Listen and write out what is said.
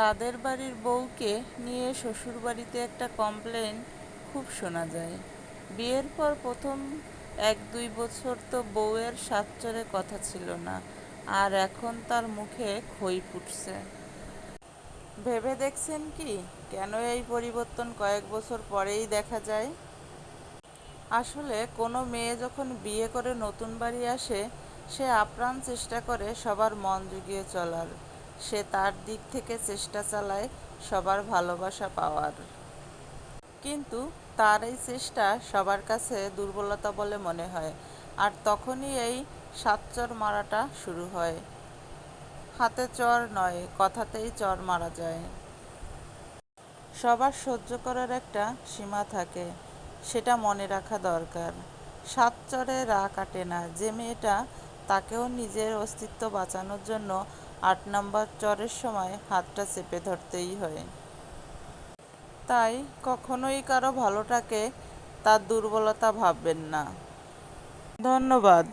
তাদের বাড়ির বউকে নিয়ে শ্বশুরবাড়িতে একটা কমপ্লেন খুব শোনা যায়। বিয়ের পর প্রথম এক দুই বছর তো বউয়ের সাচ্চরে কথা ছিল না, আর এখন তার মুখে খই ফুটছে। ভেবে দেখছেন কি, কেন এই পরিবর্তন কয়েক বছর পরেই দেখা যায়? আসলে কোনো মেয়ে যখন বিয়ে করে নতুন বাড়ি আসে, সে আপ্রাণ চেষ্টা করে সবার মন জুগিয়ে চলার। সে তার দিক থেকে চেষ্টা চালায় সবার ভালোবাসা পাওয়ার। কিন্তু তার এই চেষ্টা সবার কাছে দুর্বলতা বলে মনে হয় আর তখনই এই সাতচর মারাটা শুরু হয়। হাতে চর নয়, কথাতেই চর মারা যায়। সবার সহ্য করার একটা সীমা থাকে, সেটা মনে রাখা দরকার। সাত চরে রা কাটে না, যে মেয়েটা তাকেও নিজের অস্তিত্ব বাঁচানোর জন্য আট নম্বর চরের সময় হাতটা চেপে ধরতেই হয়। তাই কখনোই কারও ভালোটাকে তার দুর্বলতা ভাববেন না। ধন্যবাদ।